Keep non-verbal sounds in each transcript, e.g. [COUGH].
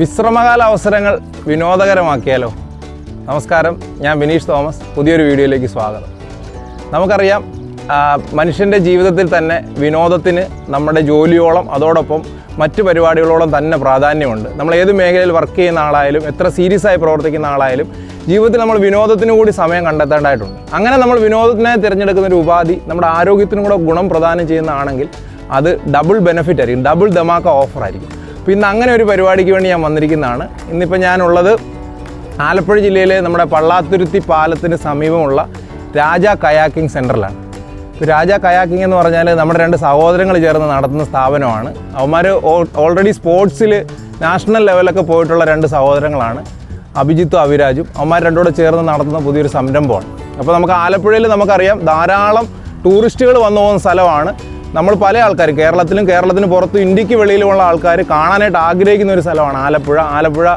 വിശ്രമകാല അവസരങ്ങൾ വിനോദകരമാക്കിയാലോ? നമസ്കാരം ഞാൻ വിനീഷ് തോമസ്. പുതിയൊരു വീഡിയോയിലേക്ക് സ്വാഗതം. നമുക്കറിയാം മനുഷ്യന്റെ ജീവിതത്തിൽ തന്നെ വിനോദത്തിന് നമ്മുടെ ജോലിയോളം അതോടൊപ്പം മറ്റ് പരിപാടികളോളം തന്നെ പ്രാധാന്യമുണ്ട്. നമ്മൾ ഏത് മേഖലയിൽ വർക്ക് ചെയ്യുന്ന ആളായാലും എത്ര സീരിയസ് ആയി പ്രവർത്തിക്കുന്ന ആളായാലും ജീവിതത്തിൽ നമ്മൾ വിനോദത്തിന് കൂടി സമയം കണ്ടെത്തേണ്ടതായിട്ടുണ്ട്. അങ്ങനെ നമ്മൾ വിനോദത്തിനായി തിരഞ്ഞെടുക്കുന്ന ഒരു ഉപാധി നമ്മുടെ ആരോഗ്യത്തിനും കൂടെ ഗുണം പ്രദാനം ചെയ്യുന്നതാണെങ്കിൽ അത് ഡബിൾ ബെനിഫിറ്റ് ആയിരിക്കും ഡബിൾ ദമാക്ക ഓഫർ ആയിരിക്കും. അപ്പോൾ ഇന്ന് അങ്ങനെ ഒരു പരിപാടിക്ക് വേണ്ടി ഞാൻ വന്നിരിക്കുന്നതാണ്. ഇന്നിപ്പോൾ ഞാനുള്ളത് ആലപ്പുഴ ജില്ലയിലെ നമ്മുടെ പള്ളാത്തുരുത്തി പാലത്തിന് സമീപമുള്ള രാജ കയാക്കിംഗ് സെന്ററിലാണ് രാജ കയാക്കിംഗ് എന്ന് പറഞ്ഞാൽ നമ്മുടെ രണ്ട് സഹോദരങ്ങൾ ചേർന്ന് നടത്തുന്ന സ്ഥാപനമാണ്. അവന്മാർ ഓൾറെഡി സ്പോർട്സിൽ നാഷണൽ ലെവലൊക്കെ പോയിട്ടുള്ള രണ്ട് സഹോദരങ്ങളാണ്. അഭിജിത്തും അവിരാജും. അവന്മാർ രണ്ടുകൂടെ ചേർന്ന് നടത്തുന്ന പുതിയൊരു സംരംഭമാണ്. അപ്പോൾ നമുക്ക് ആലപ്പുഴയിൽ നമുക്കറിയാം ധാരാളം ടൂറിസ്റ്റുകൾ വന്നു പോകുന്ന സ്ഥലമാണ്. നമ്മൾ പല ആൾക്കാർ കേരളത്തിലും കേരളത്തിന് പുറത്തും ഇന്ത്യയ്ക്ക് വെളിയിലുമുള്ള ആൾക്കാർ കാണാനായിട്ട് ആഗ്രഹിക്കുന്ന ഒരു സ്ഥലമാണ് ആലപ്പുഴ. ആലപ്പുഴ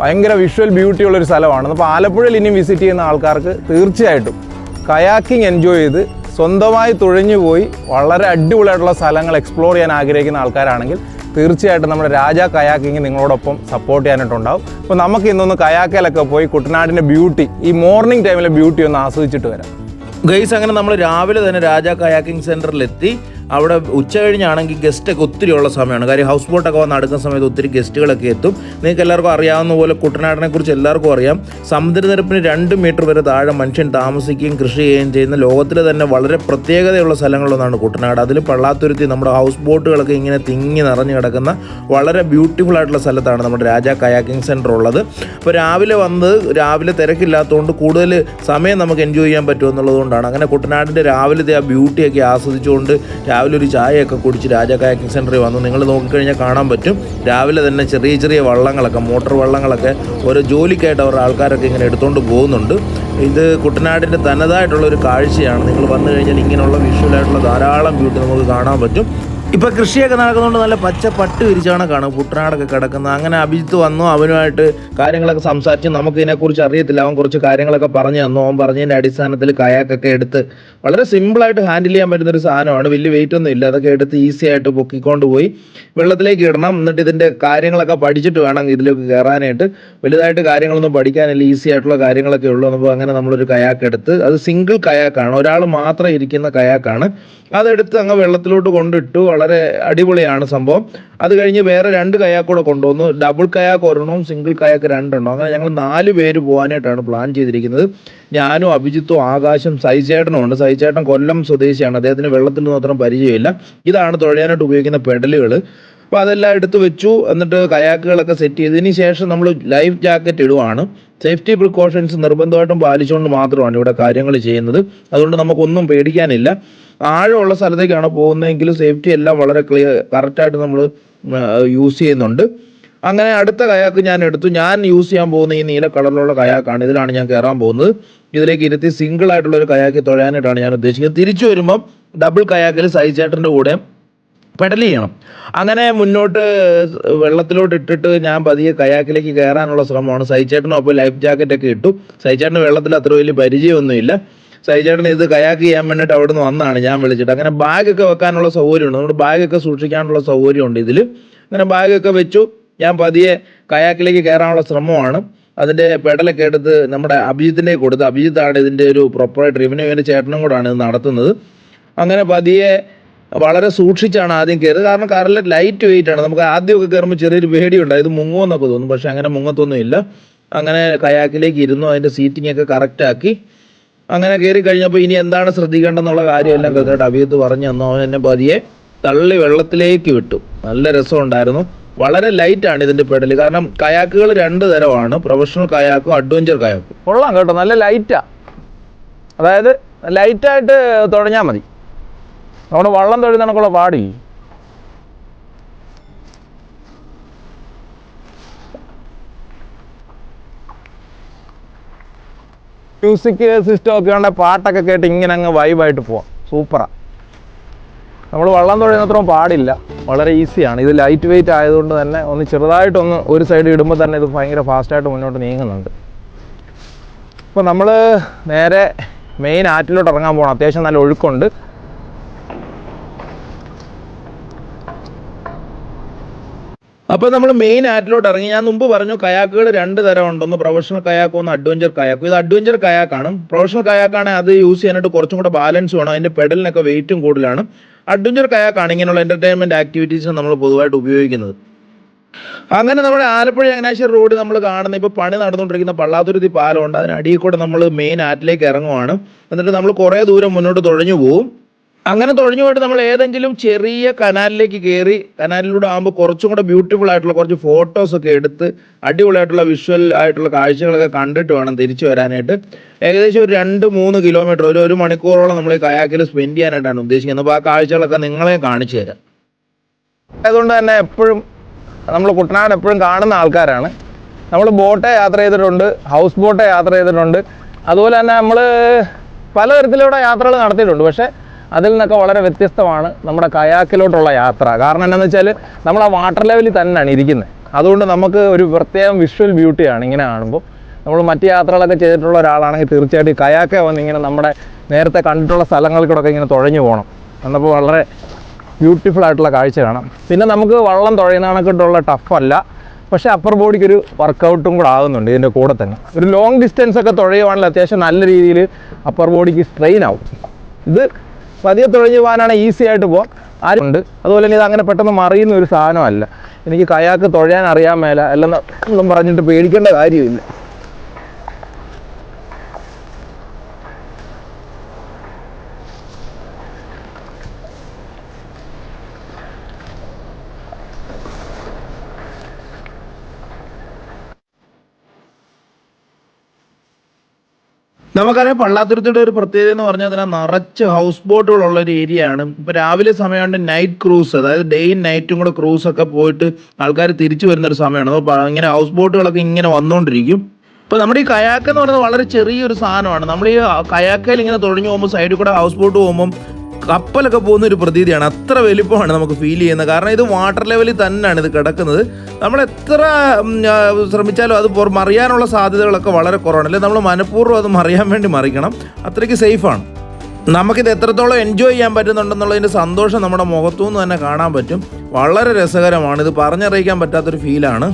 ഭയങ്കര വിഷ്വൽ ബ്യൂട്ടി ഉള്ളൊരു സ്ഥലമാണ്. അപ്പോൾ ആലപ്പുഴയിൽ ഇനി വിസിറ്റ് ചെയ്യുന്ന ആൾക്കാർക്ക് തീർച്ചയായിട്ടും കയാക്കിംഗ് എൻജോയ് ചെയ്ത് സ്വന്തമായി തുഴഞ്ഞു പോയി വളരെ അടിപൊളിയായിട്ടുള്ള സ്ഥലങ്ങൾ എക്സ്പ്ലോർ ചെയ്യാൻ ആഗ്രഹിക്കുന്ന ആൾക്കാരാണെങ്കിൽ തീർച്ചയായിട്ടും നമ്മുടെ രാജ കയാക്കിങ് നിങ്ങളോടൊപ്പം സപ്പോർട്ട് ചെയ്യാനായിട്ടുണ്ടാവും. അപ്പോൾ നമുക്ക് ഇന്നൊന്ന് കയാക്കലൊക്കെ പോയി കുട്ടനാടിന്റെ ബ്യൂട്ടി ഈ മോർണിംഗ് ടൈമിലെ ബ്യൂട്ടി ഒന്ന് ആസ്വദിച്ചിട്ട് വരാം. ഗൈസ് അങ്ങനെ നമ്മൾ രാവിലെ തന്നെ രാജ കയാക്കിംഗ് സെന്ററിലെത്തി അവിടെ ഉച്ച കഴിഞ്ഞാണെങ്കിൽ ഗസ്റ്റൊക്കെ ഒത്തിരി ഉള്ള സമയമാണ്. കാര്യം ഹൗസ് ബോട്ടൊക്കെ വന്ന് അടുക്കുന്ന സമയത്ത് ഒത്തിരി ഗസ്റ്റുകളൊക്കെ എത്തും. നിങ്ങൾക്ക് എല്ലാവർക്കും അറിയാവുന്ന പോലെ കുട്ടനാടിനെ കുറിച്ച് എല്ലാവർക്കും അറിയാം. സമുദ്രനിരപ്പിന് രണ്ട് മീറ്റർ വരെ താഴെ മനുഷ്യൻ താമസിക്കുകയും കൃഷി ചെയ്യുകയും ചെയ്യുന്ന ലോകത്തിലെ തന്നെ വളരെ പ്രത്യേകതയുള്ള സ്ഥലങ്ങളൊന്നാണ് കുട്ടനാട്. അതിൽ പള്ളാത്തുരുത്തി നമ്മുടെ ഹൗസ് ബോട്ടുകളൊക്കെ ഇങ്ങനെ തിങ്ങി നിറഞ്ഞു കിടക്കുന്ന വളരെ ബ്യൂട്ടിഫുൾ ആയിട്ടുള്ള സ്ഥലത്താണ് നമ്മുടെ രാജ കയാക്കിംഗ് സെന്റർ ഉള്ളത്. അപ്പോൾ രാവിലെ വന്ന് രാവിലെ തിരക്കില്ലാത്തതുകൊണ്ട് കൂടുതൽ സമയം നമുക്ക് എൻജോയ് ചെയ്യാൻ പറ്റുമെന്നുള്ളതുകൊണ്ടാണ് അങ്ങനെ കുട്ടനാടിന്റെ രാവിലത്തെ ആ ബ്യൂട്ടിയൊക്കെ ആസ്വദിച്ചുകൊണ്ട് രാവിലെ ഒരു ചായയൊക്കെ കുടിച്ച് രാജ കയാക്കിംഗ് സെന്ററിൽ വന്നു. നിങ്ങൾ നോക്കിക്കഴിഞ്ഞാൽ കാണാൻ പറ്റും. രാവിലെ തന്നെ ചെറിയ ചെറിയ വള്ളങ്ങളൊക്കെ മോട്ടോർ വള്ളങ്ങളൊക്കെ ഓരോ ജോലിക്കായിട്ട് അവരുടെ ആൾക്കാരൊക്കെ ഇങ്ങനെ എടുത്തുകൊണ്ട് പോകുന്നുണ്ട്. ഇത് കുട്ടനാടിന്റെ തനതായിട്ടുള്ള ഒരു കാഴ്ചയാണ്. നിങ്ങൾ വന്നു കഴിഞ്ഞാൽ ഇങ്ങനെയുള്ള വിഷ്വലായിട്ടുള്ള ധാരാളം ബ്യൂട്ടി നമുക്ക് കാണാൻ പറ്റും. ഇപ്പൊ കൃഷിയൊക്കെ നടക്കുന്നതുകൊണ്ട് നല്ല പച്ച പട്ട് വിരിച്ചാണ് കാണും കുട്ടനാടൊക്കെ കിടക്കുന്നത്. അങ്ങനെ അഭിജിത്ത് വന്നു അവനുമായിട്ട് കാര്യങ്ങളൊക്കെ സംസാരിച്ച്. നമുക്ക് ഇതിനെക്കുറിച്ച് അറിയത്തില്ല. അവൻ കുറച്ച് കാര്യങ്ങളൊക്കെ പറഞ്ഞു തന്നു. അവൻ പറഞ്ഞതിന്റെ അടിസ്ഥാനത്തിൽ കയാക്കൊക്കെ എടുത്ത് വളരെ സിമ്പിളായിട്ട് ഹാൻഡിൽ ചെയ്യാൻ പറ്റുന്ന ഒരു സാധനമാണ്. വലിയ വെയിറ്റ് ഒന്നും ഇല്ല. അതൊക്കെ എടുത്ത് ഈസി ആയിട്ട് പൊക്കിക്കൊണ്ട് പോയി വെള്ളത്തിലേക്ക് ഇടണം. എന്നിട്ട് ഇതിന്റെ കാര്യങ്ങളൊക്കെ പഠിച്ചിട്ട് വേണം ഇതിലേക്ക് കയറാനായിട്ട്. വലുതായിട്ട് കാര്യങ്ങളൊന്നും പഠിക്കാനില്ല. ഈസി ആയിട്ടുള്ള കാര്യങ്ങളൊക്കെ ഉള്ളൂ അപ്പോൾ അങ്ങനെ നമ്മളൊരു കയാക്ക് എടുത്ത് അത് സിംഗിൾ കയാക്കാണ്. ഒരാൾ മാത്രം ഇരിക്കുന്ന കയാക്കാണ്. അതെടുത്ത് അങ്ങ് വെള്ളത്തിലോട്ട് കൊണ്ടിട്ടു. വളരെ അടിപൊളിയാണ് സംഭവം. അത് കഴിഞ്ഞ് വേറെ രണ്ട് കയാക്ക് കൂടെ കൊണ്ടുവന്നു. ഡബിൾ കയാക്ക് ഒരെണ്ണവും സിംഗിൾ കയാക്ക് രണ്ടെണ്ണം. അങ്ങനെ ഞങ്ങൾ നാല് പേര് പോകാനായിട്ടാണ് പ്ലാൻ ചെയ്തിരിക്കുന്നത്. ഞാനും അഭിജിത്തും ആകാശം സൈചേട്ടനും ഉണ്ട്. സൈചേട്ടൻ കൊല്ലം സ്വദേശിയാണ്. അദ്ദേഹത്തിന് വെള്ളത്തിൽ മാത്രം പരിചയമില്ല. ഇതാണ് തുഴയാനായിട്ട് ഉപയോഗിക്കുന്ന പെഡലുകൾ അപ്പോൾ അതെല്ലാം എടുത്തു വെച്ചു. എന്നിട്ട് കയാക്കുകളൊക്കെ സെറ്റ് ചെയ്തതിന് ശേഷം നമ്മൾ ലൈഫ് ജാക്കറ്റ് ഇടുവാണ്. സേഫ്റ്റി പ്രിക്കോഷൻസ് നിർബന്ധമായിട്ടും പാലിച്ചുകൊണ്ട് മാത്രമാണ് ഇവിടെ കാര്യങ്ങൾ ചെയ്യുന്നത്. അതുകൊണ്ട് നമുക്കൊന്നും പേടിക്കാനില്ല. ആഴമുള്ള സ്ഥലത്തേക്കാണ് പോകുന്നതെങ്കിൽ സേഫ്റ്റി എല്ലാം വളരെ ക്ലിയർ കറക്റ്റായിട്ട് നമ്മൾ യൂസ് ചെയ്യുന്നുണ്ട്. അങ്ങനെ അടുത്ത കയാക്ക് ഞാൻ എടുത്തു. ഞാൻ യൂസ് ചെയ്യാൻ പോകുന്ന ഈ നീല കളറിലുള്ള കയാക്കാണ്. ഇതിലാണ് ഞാൻ കയറാൻ പോകുന്നത്. ഇതിലേക്ക് ഇരുത്തി സിംഗിൾ ആയിട്ടുള്ള ഒരു കയാക്കി തൊഴാനായിട്ടാണ് ഞാൻ ഉദ്ദേശിക്കുന്നത്. തിരിച്ചു വരുമ്പം ഡബിൾ കയാക്കിൽ സൈചേട്ടന്റെ കൂടെ പെഡൽ ചെയ്യണം. അങ്ങനെ മുന്നോട്ട് വെള്ളത്തിലോട്ട് ഇട്ടിട്ട് ഞാൻ പതിയെ കയാക്കിലേക്ക് കയറാനുള്ള ശ്രമമാണ്. സൈചേട്ടനും അപ്പോൾ ലൈഫ് ജാക്കറ്റ് ഒക്കെ ഇട്ടു. സൈചേട്ടന് വെള്ളത്തിൽ അത്ര വലിയ പരിചയമൊന്നുമില്ല. സൈച്ചേട്ടൻ ഇത് കയാക്ക് ചെയ്യാൻ വേണ്ടിയിട്ട് നിന്ന് വന്നാണ് ഞാൻ വിളിച്ചിട്ട്. അങ്ങനെ ബാഗൊക്കെ വെക്കാനുള്ള സൗകര്യമുണ്ട്. നമ്മുടെ ബാഗൊക്കെ സൂക്ഷിക്കാനുള്ള സൗകര്യമുണ്ട് ഇതിൽ അങ്ങനെ ബാഗൊക്കെ വെച്ചു. ഞാൻ പതിയെ കയാക്കിലേക്ക് കയറാനുള്ള ശ്രമമാണ്. അതിന്റെ പെടലൊക്കെ എടുത്ത് നമ്മുടെ അഭിജിത്തിന്റെ കൊടുത്ത്. അഭിജിത്താണ് ഇതിന്റെ ഒരു പ്രൊപ്പറേറ്റർ ഇവനും ഇവന്റെ ചേട്ടനും കൂടാണ് ഇത് നടത്തുന്നത്. അങ്ങനെ പതിയെ വളരെ സൂക്ഷിച്ചാണ് ആദ്യം കയറുക കാരണം കാറിലെ ലൈറ്റ് വെയിറ്റ് ആണ്. നമുക്ക് ആദ്യമൊക്കെ കയറുമ്പോൾ ചെറിയൊരു പേടിയുണ്ട് ഇത് മുങ്ങുമെന്നൊക്കെ തോന്നും. പക്ഷെ അങ്ങനെ മുങ്ങത്തൊന്നും ഇല്ല അങ്ങനെ കയാക്കിലേക്ക് ഇരുന്നു. അതിന്റെ സീറ്റിംഗ് ഒക്കെ കറക്റ്റ് ആക്കി. അങ്ങനെ കയറി കഴിഞ്ഞപ്പോൾ ഇനി എന്താണ് ശ്രദ്ധിക്കേണ്ടെന്നുള്ള കാര്യമെല്ലാം കൃത്യമായിട്ട് അഭിയത്ത് പറഞ്ഞു തന്നു. അവൻ എന്നെ പതിയെ തള്ളി വെള്ളത്തിലേക്ക് വിട്ടു. നല്ല രസമുണ്ടായിരുന്നു. വളരെ ലൈറ്റ് ആണ് ഇതിന്റെ പെടൽ കാരണം കയാക്കുകൾ രണ്ട് തരമാണ്. പ്രൊഫഷണൽ കയാക്കും അഡ്വഞ്ചർ കയാക്കും. കൊള്ളാം കേട്ടോ. നല്ല ലൈറ്റാ അതായത് ലൈറ്റായിട്ട് തുഴഞ്ഞാൽ മതി. നമ്മുടെ വള്ളം തൊഴുന്നണക്കുള്ള പാടി മ്യൂസിക് സിസ്റ്റം ഒക്കെ ഉണ്ട് പാട്ടൊക്കെ കേട്ട് ഇങ്ങനെ അങ്ങ് വൈബായിട്ട് പോവാം. സൂപ്പറാ നമ്മൾ വള്ളം തുഴയുന്നത്രയും പാടില്ല. വളരെ ഈസിയാണ് ഇത് ലൈറ്റ് വെയിറ്റ് ആയതുകൊണ്ട് തന്നെ ഒന്ന് ചെറുതായിട്ടൊന്ന് ഒരു സൈഡ് ഇടുമ്പോൾ തന്നെ ഇത് ഭയങ്കര ഫാസ്റ്റായിട്ട് മുന്നോട്ട് നീങ്ങുന്നുണ്ട്. അപ്പോൾ നമ്മൾ നേരെ മെയിൻ ആറ്റിലോട്ട് ഇറങ്ങാൻ പോകണം അത്യാവശ്യം നല്ല ഒഴുക്കുണ്ട്. അപ്പോൾ നമ്മൾ മെയിൻ ആറ്റിലോട്ട് ഇറങ്ങി. ഞാൻ മുമ്പ് പറഞ്ഞു കയാക്കുകൾ രണ്ട് തരം ഉണ്ടെന്ന്. പ്രൊഫഷണൽ കയാക്കും ഒന്ന് അഡ്വഞ്ചർ കയാക്കും. ഇത് അഡ്വഞ്ചർ കയാക്കാണ്. പ്രൊഫഷണൽ കയാക്കാണെങ്കിൽ അത് യൂസ് ചെയ്യാനായിട്ട് കുറച്ചും കൂടെ ബാലൻസ് വേണം. അതിന്റെ പെഡലിനൊക്കെ വെയിറ്റും കൂടുതലാണ്. അഡ്വഞ്ചർ കയാക്കാണ് ഇങ്ങനെയുള്ള എന്റർടൈൻമെന്റ് ആക്ടിവിറ്റീസ് നമ്മൾ പൊതുവായിട്ട് ഉപയോഗിക്കുന്നത്. അങ്ങനെ നമ്മുടെ ആലപ്പുഴ ചങ്ങനാശ്ശേരി റോഡ് നമ്മൾ കാണുന്ന ഇപ്പോൾ പണി നടന്നുകൊണ്ടിരിക്കുന്ന പള്ളാത്തുരുത്തി പാലമുണ്ട്. അതിനടിയിൽ കൂടെ നമ്മൾ മെയിൻ ആറ്റിലേക്ക് ഇറങ്ങുവാണ്. എന്നിട്ട് നമ്മൾ കുറേ ദൂരം മുന്നോട്ട് തുഴഞ്ഞു പോവും. അങ്ങനെ തുഴഞ്ഞു പോയിട്ട് നമ്മൾ ഏതെങ്കിലും ചെറിയ കനാലിലേക്ക് കയറി കനാലിലൂടെ ആകുമ്പോൾ കുറച്ചും കൂടെ ബ്യൂട്ടിഫുൾ ആയിട്ടുള്ള കുറച്ച് ഫോട്ടോസ് ഒക്കെ എടുത്ത് അടിപൊളിയായിട്ടുള്ള വിഷ്വൽ ആയിട്ടുള്ള കാഴ്ചകളൊക്കെ കണ്ടിട്ട് വേണം തിരിച്ചു വരാനായിട്ട്. ഏകദേശം ഒരു രണ്ട് മൂന്ന് കിലോമീറ്റർ ഒരു ഒരു മണിക്കൂറോളം നമ്മൾ കയാക്കിൽ സ്പെൻഡ് ചെയ്യാനായിട്ടാണ് ഉദ്ദേശിക്കുന്നത്. അപ്പോൾ ആ കാഴ്ചകളൊക്കെ നിങ്ങളെ കാണിച്ചു തരാം. അതുകൊണ്ട് തന്നെ എപ്പോഴും നമ്മൾ കുട്ടനാട് എപ്പോഴും കാണുന്ന ആൾക്കാരാണ്. നമ്മൾ ബോട്ടെ യാത്ര ചെയ്തിട്ടുണ്ട് ഹൗസ് ബോട്ടെ യാത്ര ചെയ്തിട്ടുണ്ട്. അതുപോലെ തന്നെ നമ്മൾ പലതരത്തിലൂടെ യാത്രകൾ നടത്തിയിട്ടുണ്ട്. പക്ഷേ അതിൽ നിന്നൊക്കെ വളരെ വ്യത്യസ്തമാണ് നമ്മുടെ കയാക്കിലോട്ടുള്ള യാത്ര. കാരണം എന്താണെന്ന് വെച്ചാൽ നമ്മൾ ആ വാട്ടർ ലെവലിൽ തന്നെയാണ് ഇരിക്കുന്നത് അതുകൊണ്ട് നമുക്ക് ഒരു പ്രത്യേകം വിഷ്വൽ ബ്യൂട്ടിയാണ് ഇങ്ങനെ കാണുമ്പോൾ നമ്മൾ മറ്റ് യാത്രകളൊക്കെ ചെയ്തിട്ടുള്ള ഒരാളാണെങ്കിൽ തീർച്ചയായിട്ടും കയാക്കെ വന്ന് ഇങ്ങനെ നമ്മുടെ നേരത്തെ കണ്ടിട്ടുള്ള സ്ഥലങ്ങളിൽ കൂടെ ഇങ്ങനെ തുഴഞ്ഞു പോകണം എന്നപ്പോൾ വളരെ ബ്യൂട്ടിഫുൾ ആയിട്ടുള്ള കാഴ്ച കാണാം. പിന്നെ നമുക്ക് വള്ളം തുഴയുന്ന കണക്കിട്ടുള്ള ടഫല്ല പക്ഷേ അപ്പർ ബോഡിക്ക് ഒരു വർക്കൗട്ടും കൂടെ ആകുന്നുണ്ട് ഇതിന്റെ കൂടെ തന്നെ. ഒരു ലോങ് ഡിസ്റ്റൻസ് ഒക്കെ തുഴയുവാണെങ്കിൽ അത്യാവശ്യം നല്ല രീതിയിൽ അപ്പർ ബോഡിക്ക് സ്ട്രെയിൻ ആവും. ഇത് പതിയെ തുഴഞ്ഞു പോകാനാണ് ഈസി ആയിട്ട് പോകാം ആരുണ്ട് അതുപോലെ തന്നെ ഇത് അങ്ങനെ പെട്ടെന്ന് മറിയുന്ന ഒരു സാധനമല്ല. എനിക്ക് കയാക്ക് തുഴയാൻ അറിയാൻ മേല. ഒന്നും പറഞ്ഞിട്ട് പേടിക്കേണ്ട കാര്യമില്ല. നമുക്കറിയാം പള്ളാത്തുരുത്തിയുടെ ഒരു പ്രത്യേകത എന്ന് പറഞ്ഞാൽ അതിനാ നിറച്ച് ഹൗസ് ബോട്ടുകളുള്ള ഒരു ഏരിയ ആണ്. ഇപ്പൊ രാവിലെ സമയമുണ്ട് നൈറ്റ് ക്രൂസ് അതായത് ഡേയും നൈറ്റും കൂടെ ക്രൂസ് ഒക്കെ പോയിട്ട് ആൾക്കാർ തിരിച്ചു വരുന്ന ഒരു സമയമാണ്. അപ്പോൾ ഇങ്ങനെ ഹൗസ് ബോട്ടുകളൊക്കെ ഇങ്ങനെ വന്നുകൊണ്ടിരിക്കും ഇപ്പൊ നമ്മുടെ ഈ കയാക്ക് എന്ന് പറയുന്നത് വളരെ ചെറിയൊരു സാധനമാണ്. നമ്മൾ ഈ കയാക്കയിൽ ഇങ്ങനെ തുഴഞ്ഞു പോകുമ്പോൾ സൈഡിൽ കൂടെ ഹൗസ് ബോട്ട് പോകുമ്പോൾ കപ്പലൊക്കെ പോകുന്ന ഒരു പ്രതീതിയാണ്. അത്ര വലിപ്പമാണ് നമുക്ക് ഫീൽ ചെയ്യുന്നത്. കാരണം ഇത് വാട്ടർ ലെവലിൽ തന്നെയാണ് ഇത് കിടക്കുന്നത്. നമ്മൾ എത്ര ശ്രമിച്ചാലും അത് മറിയാനുള്ള സാധ്യതകളൊക്കെ വളരെ കുറവാണ്. അല്ലെങ്കിൽ നമ്മൾ മനഃപൂർവം അത് മറിയാൻ വേണ്ടി മറിക്കണം. അത്രയ്ക്ക് സേഫാണ് നമുക്കിത് എത്രത്തോളം എൻജോയ് ചെയ്യാൻ പറ്റുന്നുണ്ടെന്നുള്ളതിന്റെ സന്തോഷം നമ്മുടെ മുഖത്തു നിന്ന് തന്നെ കാണാൻ പറ്റും. വളരെ രസകരമാണ്. ഇത് പറഞ്ഞറിയിക്കാൻ പറ്റാത്തൊരു ഫീലാണ്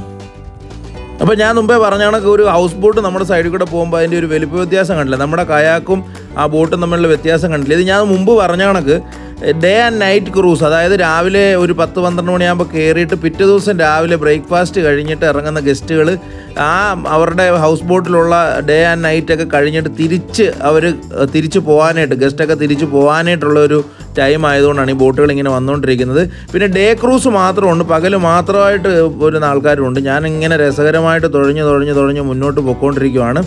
അപ്പോൾ ഞാൻ മുമ്പേ പറഞ്ഞ കണക്ക് ഒരു ഹൗസ് ബോട്ട് നമ്മുടെ സൈഡിൽ കൂടെ പോകുമ്പോൾ അതിന്റെ ഒരു വലിപ്പ വ്യത്യാസം കണ്ടില്ല? നമ്മുടെ കയാക്കും ആ ബോട്ടും തമ്മിലുള്ള വ്യത്യാസം കണ്ടില്ല. ഇത് ഞാൻ മുമ്പ് പറഞ്ഞ കണക്ക് ഡേ ആൻഡ് നൈറ്റ് ക്രൂസ് അതായത് രാവിലെ ഒരു പത്ത് പന്ത്രണ്ട് മണിയാകുമ്പോൾ കയറിയിട്ട് പിറ്റേ ദിവസം രാവിലെ ബ്രേക്ക്ഫാസ്റ്റ് കഴിഞ്ഞിട്ട് ഇറങ്ങുന്ന ഗസ്റ്റുകൾ ആ അവരുടെ ഹൗസ് ബോട്ടിലുള്ള ഡേ ആൻഡ് നൈറ്റ് ഒക്കെ കഴിഞ്ഞിട്ട് തിരിച്ച് അവർ തിരിച്ച് പോകാനായിട്ട് ഗസ്റ്റൊക്കെ തിരിച്ച് പോകാനായിട്ടുള്ള ഒരു ടൈം ആയതുകൊണ്ടാണ് ഈ ബോട്ടുകൾ ഇങ്ങനെ വന്നുകൊണ്ടിരിക്കുന്നത്. പിന്നെ ഡേ ക്രൂസ് മാത്രമുണ്ട്. പകൽ മാത്രമായിട്ട് വരുന്ന ആൾക്കാരുണ്ട്. ഞാൻ രസകരമായിട്ട് തുഴഞ്ഞ് തുഴഞ്ഞ് തുഴഞ്ഞ് മുന്നോട്ട് പൊയ്ക്കൊണ്ടിരിക്കുവാണ്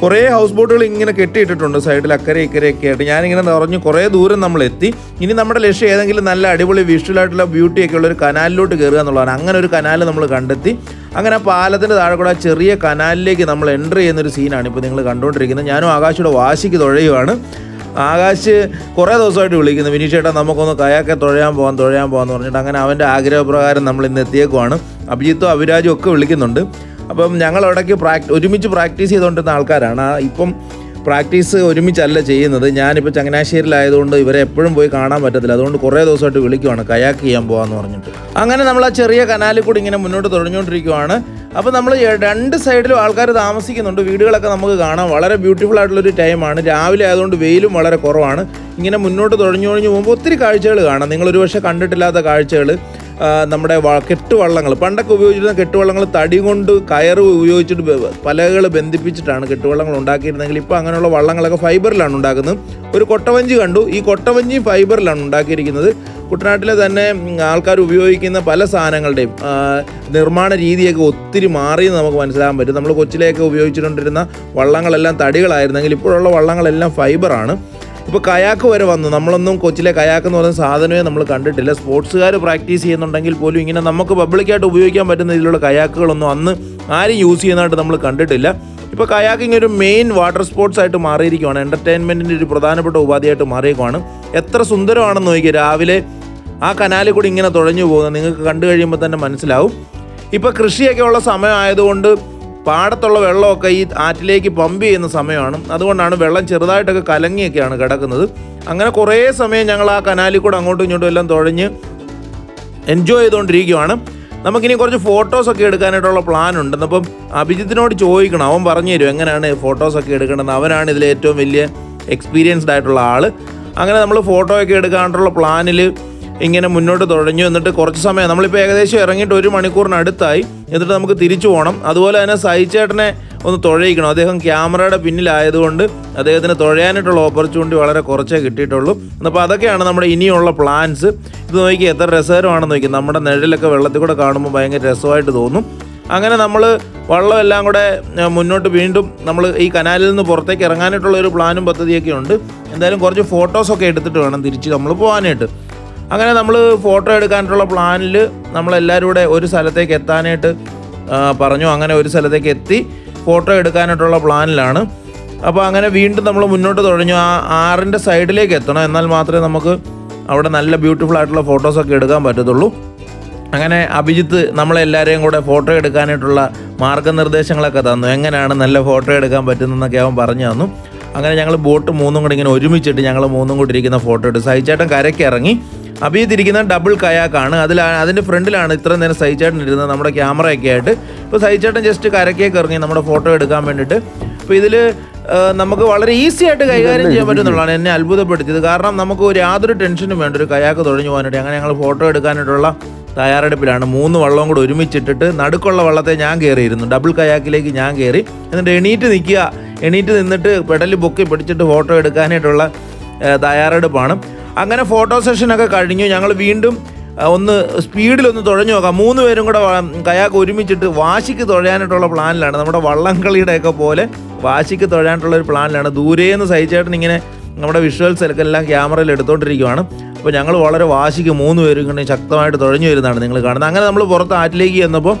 കുറേ ഹൗസ് ബോട്ടുകൾ ഇങ്ങനെ കെട്ടിയിട്ടിട്ടുണ്ട് സൈഡിൽ അക്കരെ ഇക്കരെയൊക്കെ ആയിട്ട്. ഞാനിങ്ങനെ നിറഞ്ഞ് കുറേ ദൂരം നമ്മൾ എത്തി. ഇനി നമ്മുടെ ലക്ഷ്യം ഏതെങ്കിലും നല്ല അടിപൊളി വിഷ്വലായിട്ടുള്ള ബ്യൂട്ടിയൊക്കെ ഉള്ള ഒരു കനാലിലോട്ട് കയറുക എന്നുള്ളതാണ്. അങ്ങനെ ഒരു കനാൽ നമ്മൾ കണ്ടെത്തി. അങ്ങനെ പാലത്തിന്റെ താഴെ കൂടെ ചെറിയ കനാലിലേക്ക് നമ്മൾ എന്റർ ചെയ്യുന്നൊരു സീനാണ് ഇപ്പോൾ നിങ്ങൾ കണ്ടുകൊണ്ടിരിക്കുന്നത്. ഞാനും ആകാശയുടെ വാശിക്ക് തുഴയുവാണ്. ആകാശ് കുറേ ദിവസമായിട്ട് വിളിക്കുന്നു. വിനീഷ് ചേട്ടാ നമുക്കൊന്ന് കയാക്കെ തുഴയാൻ പോകാം തുഴയാൻ പോകാമെന്ന് പറഞ്ഞിട്ട് അങ്ങനെ അവന്റെ ആഗ്രഹപ്രകാരം നമ്മൾ ഇന്ന് എത്തിയേക്കുവാണ്. അഭിജിത്തും അഭിരാജും ഒക്കെ വിളിക്കുന്നുണ്ട്. അപ്പം ഞങ്ങൾ ഇടയ്ക്ക് പ്രാക് ഒരുമിച്ച് പ്രാക്ടീസ് ചെയ്തുകൊണ്ടിരുന്ന ആൾക്കാരാണ്. ഇപ്പം പ്രാക്ടീസ് ഒരുമിച്ചല്ല ചെയ്യുന്നത്. ഞാനിപ്പോൾ ചങ്ങനാശ്ശേരിയിലായതുകൊണ്ട് ഇവരെ എപ്പോഴും പോയി കാണാൻ പറ്റത്തില്ല. അതുകൊണ്ട് കുറേ ദിവസമായിട്ട് വിളിക്കുവാണ്. കയാക്ക് ചെയ്യാൻ പോകാമെന്ന് പറഞ്ഞിട്ട്. അങ്ങനെ നമ്മൾ ആ ചെറിയ കനാലിൽ കൂടി ഇങ്ങനെ മുന്നോട്ട് തുടങ്ങിക്കൊണ്ടിരിക്കുവാണ് അപ്പോൾ നമ്മൾ രണ്ട് സൈഡിലും ആൾക്കാർ താമസിക്കുന്നുണ്ട്. വീടുകളൊക്കെ നമുക്ക് കാണാം. വളരെ ബ്യൂട്ടിഫുൾ ആയിട്ടുള്ളൊരു ടൈമാണ് രാവിലെ ആയതുകൊണ്ട് വെയിലും വളരെ കുറവാണ്. ഇങ്ങനെ മുന്നോട്ട് തുഴഞ്ഞു കഴിഞ്ഞ് പോകുമ്പോൾ ഒത്തിരി കാഴ്ചകൾ കാണാം. നിങ്ങളൊരു പക്ഷേ കണ്ടിട്ടില്ലാത്ത കാഴ്ചകൾ നമ്മുടെ കെട്ടുവള്ളങ്ങൾ. പണ്ടൊക്കെ ഉപയോഗിച്ചിരുന്ന കെട്ടുവള്ളങ്ങൾ തടി കൊണ്ട് കയറ് ഉപയോഗിച്ചിട്ട് പലകൾ ബന്ധിപ്പിച്ചിട്ടാണ് കെട്ടുവള്ളങ്ങൾ ഉണ്ടാക്കിയിരുന്നെങ്കിൽ ഇപ്പോൾ അങ്ങനെയുള്ള വള്ളങ്ങളൊക്കെ ഫൈബറിലാണ് ഉണ്ടാക്കുന്നത്. ഒരു കൊട്ടവഞ്ചി കണ്ടു. ഈ കൊട്ടവഞ്ചി ഫൈബറിലാണ് ഉണ്ടാക്കിയിരിക്കുന്നത്. കുട്ടനാട്ടിലെ തന്നെ ആൾക്കാർ ഉപയോഗിക്കുന്ന പല സാധനങ്ങളുടെയും നിർമ്മാണ രീതിയൊക്കെ ഒത്തിരി മാറിയെന്ന് നമുക്ക് മനസ്സിലാക്കാൻ പറ്റും. നമ്മൾ കൊച്ചിലെയൊക്കെ ഉപയോഗിച്ചുകൊണ്ടിരുന്ന വള്ളങ്ങളെല്ലാം തടികളായിരുന്നെങ്കിൽ ഇപ്പോഴുള്ള വള്ളങ്ങളെല്ലാം ഫൈബറാണ്. ഇപ്പോൾ കയാക്ക് വരെ വന്നു. നമ്മളൊന്നും കൊച്ചിലെ കയാക്ക് എന്ന് പറയുന്ന സാധനമേ നമ്മൾ കണ്ടിട്ടില്ല. സ്പോർട്സുകാർ പ്രാക്ടീസ് ചെയ്യുന്നുണ്ടെങ്കിൽ പോലും ഇങ്ങനെ നമുക്ക് പബ്ലിക്കായിട്ട് ഉപയോഗിക്കാൻ പറ്റുന്ന രീതിയിലുള്ള കയാക്കുകളൊന്നും അന്ന് ആരും യൂസ് ചെയ്യുന്നതായിട്ട് നമ്മൾ കണ്ടിട്ടില്ല. ഇപ്പോൾ കയാക്കിംഗ് ഒരു മെയിൻ വാട്ടർ സ്പോർട്സ് ആയിട്ട് മാറിയിരിക്കുകയാണ് എന്റർടൈൻമെന്റിന്റെ ഒരു പ്രധാനപ്പെട്ട ഉപാധിയായിട്ട് മാറിയിരിക്കുകയാണ് എത്ര സുന്ദരമാണെന്ന് നോക്കി രാവിലെ ആ കനാലിൽ കൂടി ഇങ്ങനെ തുഴഞ്ഞു പോകുന്നത് നിങ്ങൾക്ക് കണ്ടു കഴിയുമ്പോൾ തന്നെ മനസ്സിലാവും. ഇപ്പോൾ കൃഷിയൊക്കെ ഉള്ള സമയമായതുകൊണ്ട് പാടത്തുള്ള വെള്ളമൊക്കെ ഈ ആറ്റിലേക്ക് പമ്പ് ചെയ്യുന്ന സമയമാണ്. അതുകൊണ്ടാണ് വെള്ളം ചെറുതായിട്ടൊക്കെ കലങ്ങിയൊക്കെയാണ് കിടക്കുന്നത്. അങ്ങനെ കുറേ സമയം ഞങ്ങൾ ആ കനാലിൽ കൂടെ അങ്ങോട്ടും ഇങ്ങോട്ടും എല്ലാം തുഴഞ്ഞ് എൻജോയ് ചെയ്തുകൊണ്ടിരിക്കുകയാണ് നമുക്കിനി കുറച്ച് ഫോട്ടോസൊക്കെ എടുക്കാനായിട്ടുള്ള പ്ലാൻ ഉണ്ട്. അപ്പം അഭിജിത്തിനോട് ചോദിക്കണം. അവൻ പറഞ്ഞു തരും എങ്ങനെയാണ് ഫോട്ടോസൊക്കെ എടുക്കേണ്ടത്. അവനാണ് ഇതിൽ ഏറ്റവും വലിയ എക്സ്പീരിയൻസ്ഡ് ആയിട്ടുള്ള ആൾ അങ്ങനെ നമ്മൾ ഫോട്ടോയൊക്കെ എടുക്കാനായിട്ടുള്ള പ്ലാനിൽ ഇങ്ങനെ മുന്നോട്ട് തുഴഞ്ഞു എന്നിട്ട് കുറച്ച് സമയം നമ്മളിപ്പോൾ ഏകദേശം ഇറങ്ങിയിട്ട് ഒരു മണിക്കൂറിനടുത്തായി. എന്നിട്ട് നമുക്ക് തിരിച്ചു പോകണം അതുപോലെ തന്നെ സഹിച്ചേട്ടനെ ഒന്ന് തുഴയിക്കണം. അദ്ദേഹം ക്യാമറയുടെ പിന്നിലായതുകൊണ്ട് അദ്ദേഹത്തിന് തുഴയാനായിട്ടുള്ള ഓപ്പർച്യൂണിറ്റി വളരെ കുറച്ചേ കിട്ടിയിട്ടുള്ളൂ. അപ്പോൾ അതൊക്കെയാണ് നമ്മുടെ ഇനിയുള്ള പ്ലാൻസ് ഇത് നോക്കി എത്ര രസകരമാണെന്ന് നോക്കി നമ്മുടെ നിഴലൊക്കെ വെള്ളത്തിൽ കൂടെ കാണുമ്പോൾ ഭയങ്കര രസമായിട്ട് തോന്നും. അങ്ങനെ നമ്മൾ വള്ളം എല്ലാം കൂടെ മുന്നോട്ട് വീണ്ടും നമ്മൾ ഈ കനാലിൽ നിന്ന് പുറത്തേക്ക് ഇറങ്ങാനായിട്ടുള്ള ഒരു പ്ലാനും പദ്ധതിയൊക്കെ ഉണ്ട്. എന്തായാലും കുറച്ച് ഫോട്ടോസൊക്കെ എടുത്തിട്ട് വേണം തിരിച്ച് നമ്മൾ പോകാനായിട്ട് അങ്ങനെ നമ്മൾ ഫോട്ടോ എടുക്കാനായിട്ടുള്ള പ്ലാനിൽ നമ്മളെല്ലാവരും കൂടെ ഒരു സ്ഥലത്തേക്ക് എത്താനായിട്ട് പറഞ്ഞു. അങ്ങനെ ഒരു സ്ഥലത്തേക്ക് എത്തി ഫോട്ടോ എടുക്കാനായിട്ടുള്ള പ്ലാനിലാണ് അപ്പോൾ അങ്ങനെ വീണ്ടും നമ്മൾ മുന്നോട്ട് തുടങ്ങി. ആ ആറിന്റെ സൈഡിലേക്ക് എത്തണം. എന്നാൽ മാത്രമേ നമുക്ക് അവിടെ നല്ല ബ്യൂട്ടിഫുൾ ആയിട്ടുള്ള ഫോട്ടോസൊക്കെ എടുക്കാൻ പറ്റത്തുള്ളൂ. അങ്ങനെ അഭിജിത്ത് നമ്മളെല്ലാവരെയും കൂടെ ഫോട്ടോ എടുക്കാനായിട്ടുള്ള മാർഗനിർദ്ദേശങ്ങളൊക്കെ തന്നു. എങ്ങനെയാണ് നല്ല ഫോട്ടോ എടുക്കാൻ പറ്റുന്നതെന്നൊക്കെ അവൻ പറഞ്ഞു തന്നു. അങ്ങനെ ഞങ്ങൾ ബോട്ട് മൂന്നും കൂടി ഇങ്ങനെ ഒരുമിച്ചിട്ട് ഞങ്ങൾ മൂന്നും കൂടി ഇരിക്കുന്ന ഫോട്ടോ എടുത്തു. സഹിച്ചേട്ടൻ കരയ്ക്ക് ഇറങ്ങി. അഭിജിത്ത് ഇരിക്കുന്ന ഡബിൾ കയാക്കാണ്. അതിൽ അതിന്റെ ഫ്രണ്ടിലാണ് ഇത്ര നേരം സഹിച്ചേട്ടൻ ഇരുന്നത് നമ്മുടെ ക്യാമറയൊക്കെ ആയിട്ട്. ഇപ്പോൾ സഹിച്ചേട്ടൻ ജസ്റ്റ് കരക്കേക്ക് ഇറങ്ങി നമ്മുടെ ഫോട്ടോ എടുക്കാൻ വേണ്ടിയിട്ട്. അപ്പോൾ ഇതിൽ നമുക്ക് വളരെ ഈസി ആയിട്ട് കൈകാര്യം ചെയ്യാൻ പറ്റുന്നുള്ളതാണ് എന്നെ അത്ഭുതപ്പെടുത്തിയത്. കാരണം നമുക്ക് ഒരു യാതൊരു ടെൻഷനും വേണ്ട ഒരു കയാക്ക് തുഴഞ്ഞു പോകാനായിട്ട്. അങ്ങനെ ഞങ്ങൾ ഫോട്ടോ എടുക്കാനായിട്ടുള്ള തയ്യാറെടുപ്പിലാണ്. മൂന്ന് വള്ളവും കൂടെ ഒരുമിച്ചിട്ടിട്ട് നടുക്കുള്ള വള്ളത്തെ ഞാൻ കയറിയിരുന്നു. ഡബിൾ കയാക്കിലേക്ക് ഞാൻ കയറി. എന്നിട്ട് എണീറ്റ് നിൽക്കുക. എണീറ്റ് നിന്നിട്ട് പെടൽ പൊക്കി പിടിച്ചിട്ട് ഫോട്ടോ എടുക്കാനായിട്ടുള്ള തയ്യാറെടുപ്പാണ്. അങ്ങനെ ഫോട്ടോ സെഷനൊക്കെ കഴിഞ്ഞു. ഞങ്ങൾ വീണ്ടും ഒന്ന് സ്പീഡിലൊന്ന് തുഴഞ്ഞു നോക്കാം. മൂന്ന് പേരും കൂടെ കയാക്ക് ഒരുമിച്ചിട്ട് വാശിക്ക് തുഴയാനായിട്ടുള്ള പ്ലാനിലാണ്. നമ്മുടെ വള്ളംകളിയുടെയൊക്കെ പോലെ വാശിക്ക് തുഴയാനായിട്ടുള്ള ഒരു പ്ലാനിലാണ്. ദൂരേന്ന് സഹിച്ചേട്ടൻ ഇങ്ങനെ നമ്മുടെ വിഷ്വൽസ് എല്ലാം ക്യാമറയിൽ എടുത്തുകൊണ്ടിരിക്കുകയാണ് അപ്പോൾ ഞങ്ങൾ വളരെ വാശിക്ക് മൂന്ന് പേരും ഇങ്ങനെ ശക്തമായിട്ട് തുഴഞ്ഞു വരുന്നതാണ് നിങ്ങൾ കാണുന്നത്. അങ്ങനെ നമ്മൾ പുറത്ത് ആറ്റിലേക്ക് ചെന്നപ്പോൾ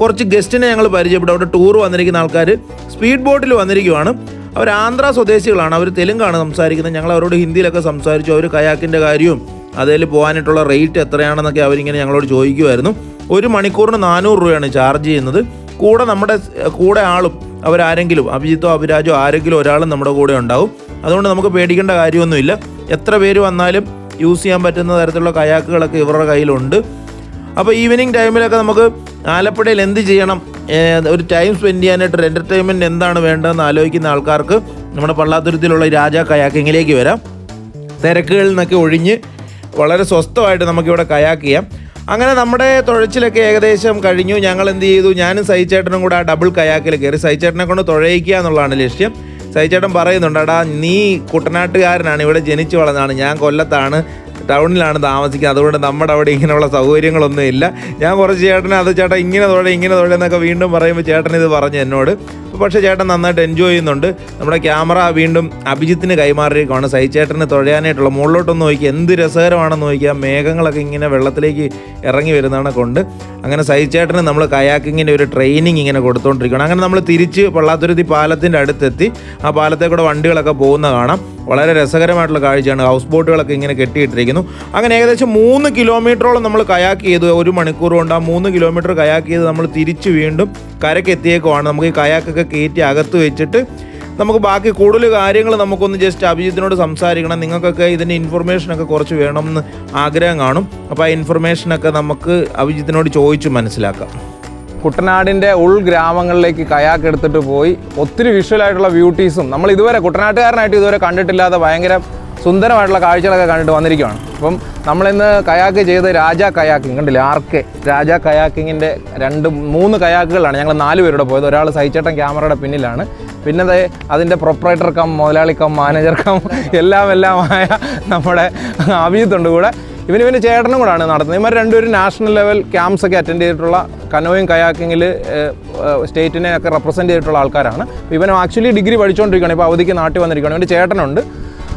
കുറച്ച് ഗസ്റ്റിനെ ഞങ്ങൾ പരിചയപ്പെട്ടു. അവിടെ ടൂർ വന്നിരിക്കുന്ന ആൾക്കാർ സ്പീഡ് ബോട്ടിൽ വന്നിരിക്കുവാണ്. അവർ ആന്ധ്ര സ്വദേശികളാണ്. അവർ തെലുങ്കാണ് സംസാരിക്കുന്നത്. ഞങ്ങൾ അവരോട് ഹിന്ദിയിലൊക്കെ സംസാരിച്ചു. അവർ കയാക്കിന്റെ കാര്യവും അതിൽ പോകാനായിട്ടുള്ള റേറ്റ് എത്രയാണെന്നൊക്കെ അവരിങ്ങനെ ഞങ്ങളോട് ചോദിക്കുമായിരുന്നു. ഒരു മണിക്കൂറിന് നാനൂറ് രൂപയാണ് ചാർജ് ചെയ്യുന്നത്. കൂടെ നമ്മുടെ കൂടെ ആളും അവരാരെങ്കിലും അഭിജിത്തോ അഭിരാജോ ആരെങ്കിലും ഒരാളും നമ്മുടെ കൂടെ ഉണ്ടാവും. അതുകൊണ്ട് നമുക്ക് പേടിക്കേണ്ട കാര്യമൊന്നുമില്ല. എത്ര പേര് വന്നാലും യൂസ് ചെയ്യാൻ പറ്റുന്ന തരത്തിലുള്ള കയാക്കുകളൊക്കെ ഇവരുടെ കയ്യിലുണ്ട്. അപ്പോൾ ഈവനിങ് ടൈമിലൊക്കെ നമുക്ക് ആലപ്പുഴയിൽ എന്ത് ചെയ്യണം? ഒരു ടൈം സ്പെൻഡ് ചെയ്യാനായിട്ട് ഒരു എന്റർടൈൻമെന്റ് എന്താണ് വേണ്ടതെന്ന് ആലോചിക്കുന്ന ആൾക്കാർക്ക് നമ്മുടെ പള്ളാത്തുരുത്തിലുള്ള രാജാ കയാക്കിങ്ങിലേക്ക് വരാം. തിരക്കുകളിൽ നിന്നൊക്കെ ഒഴിഞ്ഞ് വളരെ സ്വസ്ഥമായിട്ട് നമുക്കിവിടെ കയാക്ക് ചെയ്യാം. അങ്ങനെ നമ്മുടെ തുഴച്ചിലൊക്കെ ഏകദേശം കഴിഞ്ഞു. ഞങ്ങൾ എന്ത് ചെയ്തു? ഞാനും സഹിച്ചേട്ടനും കൂടെ ആ ഡബിൾ കയാക്കിൽ കയറി. സഹിച്ചേട്ടനെ കൊണ്ട് തുഴയിക്കുക എന്നുള്ളതാണ് ലക്ഷ്യം. സഹിച്ചേട്ടൻ പറയുന്നുണ്ട് എടാ നീ കുട്ടനാട്ടുകാരനാണ് ഇവിടെ ജനിച്ചു വളർന്നാണ് ഞാൻ കൊല്ലത്താണ്. ടൗണിലാണ് താമസിക്കുന്നത്. അതുകൊണ്ട് നമ്മുടെ അവിടെ ഇങ്ങനെയുള്ള സൗകര്യങ്ങളൊന്നും ഇല്ല ഞാൻ കുറച്ച് ചേട്ടനെ അത് ചേട്ടാ ഇങ്ങനെ തൊഴ ഇങ്ങനെ തൊഴിലെന്നൊക്കെ വീണ്ടും പറയുമ്പോൾ ചേട്ടൻ ഇത് പറഞ്ഞു എന്നോട്. പക്ഷേ ചേട്ടൻ നന്നായിട്ട് എൻജോയ് ചെയ്യുന്നുണ്ട്. നമ്മുടെ ക്യാമറ വീണ്ടും അഭിജിത്തിന് കൈമാറിയേക്കാണ് സൈചേട്ടന് തുഴയാനായിട്ടുള്ള മുകളിലോട്ടൊന്ന് നോക്കി എന്ത് രസകരമാണെന്ന് നോക്കിയാൽ മേഘങ്ങളൊക്കെ ഇങ്ങനെ വെള്ളത്തിലേക്ക് ഇറങ്ങി വരുന്നതാണ് കൊണ്ട്. അങ്ങനെ സൈചേട്ടന് നമ്മൾ കയാക്കിങ്ങിന്റെ ഒരു ട്രെയിനിങ് ഇങ്ങനെ കൊടുത്തുകൊണ്ടിരിക്കുകയാണ് അങ്ങനെ നമ്മൾ തിരിച്ച് പള്ളാത്തുരുത്തി പാലത്തിന്റെ അടുത്തെത്തി. ആ പാലത്തെ കൂടെ വണ്ടികളൊക്കെ പോകുന്ന കാണാം. വളരെ രസകരമായിട്ടുള്ള കാഴ്ചയാണ്. ഹൗസ് ബോട്ടുകളൊക്കെ ഇങ്ങനെ കെട്ടിയിട്ടിരിക്കുന്നു. അങ്ങനെ ഏകദേശം മൂന്ന് കിലോമീറ്ററോളം നമ്മൾ കയാക്ക് ചെയ്തു. ഒരു മണിക്കൂർ കൊണ്ട് ആ മൂന്ന് കിലോമീറ്റർ കയാക്ക് ചെയ്ത് നമ്മൾ തിരിച്ച് വീണ്ടും കരക്കെത്തിയേക്കുവാണ് നമുക്ക് ഈ കയാക്കൊക്കെ കയറ്റി അകത്ത് വെച്ചിട്ട് നമുക്ക് ബാക്കി കൂടുതൽ കാര്യങ്ങൾ നമുക്കൊന്ന് ജസ്റ്റ് അഭിജിത്തിനോട് സംസാരിക്കണം. നിങ്ങൾക്കൊക്കെ ഇതിന്റെ ഇൻഫർമേഷനൊക്കെ കുറച്ച് വേണമെന്ന് ആഗ്രഹം കാണും. അപ്പോൾ ആ ഇൻഫർമേഷനൊക്കെ നമുക്ക് അഭിജിത്തിനോട് ചോദിച്ചു മനസ്സിലാക്കാം. കുട്ടനാടിന്റെ ഉൾഗ്രാമങ്ങളിലേക്ക് കയാക്ക് എടുത്തിട്ട് പോയി. ഒത്തിരി വിഷ്വലായിട്ടുള്ള ബ്യൂട്ടീസും നമ്മൾ ഇതുവരെ കുട്ടനാട്ടുകാരനായിട്ട് ഇതുവരെ കണ്ടിട്ടില്ലാത്ത ഭയങ്കര സുന്ദരമായിട്ടുള്ള കാഴ്ചകളൊക്കെ കണ്ടിട്ട് വന്നിരിക്കുകയാണ് അപ്പം നമ്മളിന്ന് കയാക്ക് ചെയ്ത് രാജ കയാക്കിംഗ് കണ്ടില്ലേ? ആർക്കെ? രാജ കയാക്കിങ്ങിന്റെ രണ്ട് മൂന്ന് കയാക്കുകളാണ്. ഞങ്ങൾ നാല് പേരുടെ പോയത്. ഒരാൾ സഹിച്ചേട്ടൻ ക്യാമറയുടെ പിന്നിലാണ്. പിന്നെ അതിന്റെ പ്രൊപ്പറേറ്റർ കം മുതലാളി കം മാനേജർ കം എല്ലാം എല്ലാമായ നമ്മുടെ അഭിജിത്തുണ്ട് കൂടെ. ഇവന് ഇവന്റെ ചേട്ടനും കൂടാണ് നടത്തുന്നത്. ഇവർ രണ്ടുപേരും നാഷണൽ ലെവൽ ക്യാമ്പ്സ് ഒക്കെ അറ്റൻഡ് ചെയ്തിട്ടുള്ള കനോയും കയാക്കിങ്ങിൽ സ്റ്റേറ്റിനെ ഒക്കെ റെപ്രസെന്റ് ചെയ്തിട്ടുള്ള ആൾക്കാരാണ്. ഇവൻ ആക്ച്വലി ഡിഗ്രി പഠിച്ചുകൊണ്ടിരിക്കുകയാണ് ഇപ്പോൾ അവധിക്ക് നാട്ടിൽ വന്നിരിക്കുകയാണ്. ഇവന്റെ ചേട്ടനുണ്ട്.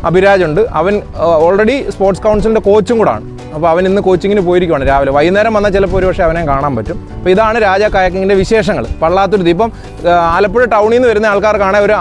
അഭിരാജുണ്ട് അവൻ ഓൾറെഡി സ്പോർട്സ് കൗൺസിലിന്റെ കോച്ചും കൂടാണ് അപ്പോൾ അവൻ ഇന്ന് കോച്ചിങ്ങിന് പോയിരിക്കുവാണ് രാവിലെ. വൈകുന്നേരം വന്നാൽ ചിലപ്പോൾ ഒരു പക്ഷേ അവനെ കാണാൻ പറ്റും. അപ്പോൾ ഇതാണ് രാജ കായക്കിങ്ങിന്റെ വിശേഷങ്ങൾ. പള്ളാത്തൊരു ദീപം ആലപ്പുഴ ടൗണിൽ നിന്ന് വരുന്ന ആൾക്കാർക്കാണെങ്കിൽ ഒരു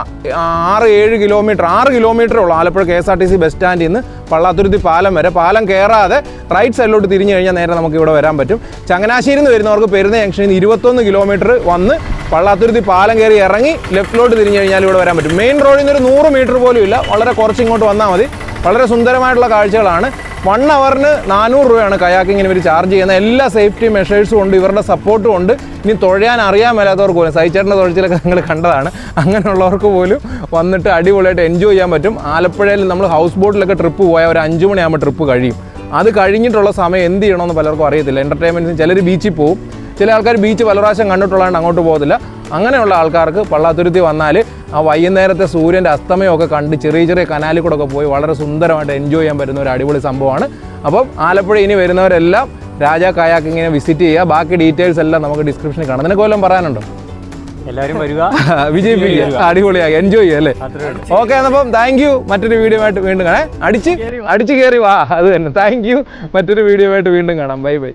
ആറ് ഏഴ് കിലോമീറ്റർ ആറ് കിലോമീറ്റർ ഉള്ളൂ Alappuzha K S R T C bus സ്റ്റാൻഡിൽ നിന്ന് പള്ളാത്തുരുത്തി പാലം വരെ. പാലം കയറാതെ റൈറ്റ് സൈഡിലോട്ട് തിരിഞ്ഞു കഴിഞ്ഞാൽ നേരെ നമുക്ക് ഇവിടെ വരാൻ പറ്റും. ചങ്ങനാശ്ശേരിയിൽ നിന്ന് വരുന്നവർക്ക് പെരുന്ന ജംഗ്ഷനിൽ നിന്ന് ഇരുപത്തൊന്ന് കിലോമീറ്റർ വന്ന് പള്ളാത്തുരുത്തി പാലം കയറി ഇറങ്ങി ലെഫ്റ്റിലോട്ട് തിരിഞ്ഞു കഴിഞ്ഞാൽ ഇവിടെ വരാൻ പറ്റും. മെയിൻ റോഡിൽ നിന്ന് ഒരു നൂറ് മീറ്റർ പോലും ഇല്ല. വളരെ കുറച്ച് ഇങ്ങോട്ട് വന്നാൽ മതി. വളരെ സുന്ദരമായിട്ടുള്ള കാഴ്ചകളാണ്. വൺ അവറിന് നാനൂറ് രൂപയാണ് കയാക്കിങ്ങിന് ഇവർ ചാർജ് ചെയ്യുന്നത്. എല്ലാ സേഫ്റ്റി മെഷേഴ്സും ഉണ്ട് ഇവരുടെ സപ്പോർട്ടും ഉണ്ട്. ഇനി തുഴയാൻ അറിയാൻ മേലാത്തവർക്ക് പോലും സൈച്ചേട്ടന്റെ തുഴച്ചിലൊക്കെ നിങ്ങൾ കണ്ടതാണ്. അങ്ങനെയുള്ളവർക്ക് പോലും വന്നിട്ട് അടിപൊളിയായിട്ട് എൻജോയ് ചെയ്യാൻ പറ്റും. ആലപ്പുഴയിൽ നമ്മൾ ഹൗസ് ബോട്ടിലൊക്കെ ട്രിപ്പ് പോയാൽ ഒരു അഞ്ച് മണിയാകുമ്പോൾ ട്രിപ്പ് കഴിയും. അത് കഴിഞ്ഞിട്ടുള്ള സമയം എന്ത് ചെയ്യണമെന്ന് പലർക്കും അറിയത്തില്ല. എന്റർടൈൻമെന്റ്സിന് ചിലർ ബീച്ചിൽ പോകും ചില ആൾക്കാർ ബീച്ച് പല പ്രാവശ്യം കണ്ടിട്ടുള്ളതുകൊണ്ട് അങ്ങോട്ട് പോകത്തില്ല. അങ്ങനെയുള്ള ആൾക്കാർക്ക് പള്ളാത്തുരുത്തി വന്നാൽ ആ വൈകുന്നേരത്തെ സൂര്യന്റെ അസ്തമയമൊക്കെ കണ്ട് ചെറിയ ചെറിയ കനാലിൽ കൂടെ ഒക്കെ പോയി വളരെ സുന്ദരമായിട്ട് എൻജോയ് ചെയ്യാൻ പറ്റുന്ന ഒരു അടിപൊളി സംഭവമാണ്. അപ്പം ആലപ്പുഴ ഇനി വരുന്നവരെല്ലാം രാജാ ഇങ്ങനെ വിസിറ്റ് ചെയ്യുക. ബാക്കി ഡീറ്റെയിൽസ് എല്ലാം നമുക്ക് ഡിസ്ക്രിപ്ഷനിൽ കാണാം. നിനക്ക് വല്ലതും പറയാനുണ്ടോ? എല്ലാവരും വരിക. [LAUGHS] വിജയിപ്പിക്കുക. അടിപൊളിയായി എൻജോയ് ചെയ്യുക അല്ലേ? ഓക്കെ എന്നപ്പം താങ്ക് യു മറ്റൊരു വീഡിയോ ആയിട്ട് വീണ്ടും കാണാം. അടിച്ച് അടിച്ച് കയറി വാ. അത് തന്നെ. താങ്ക് യു മറ്റൊരു വീഡിയോ ആയിട്ട് വീണ്ടും കാണാം. Bye bye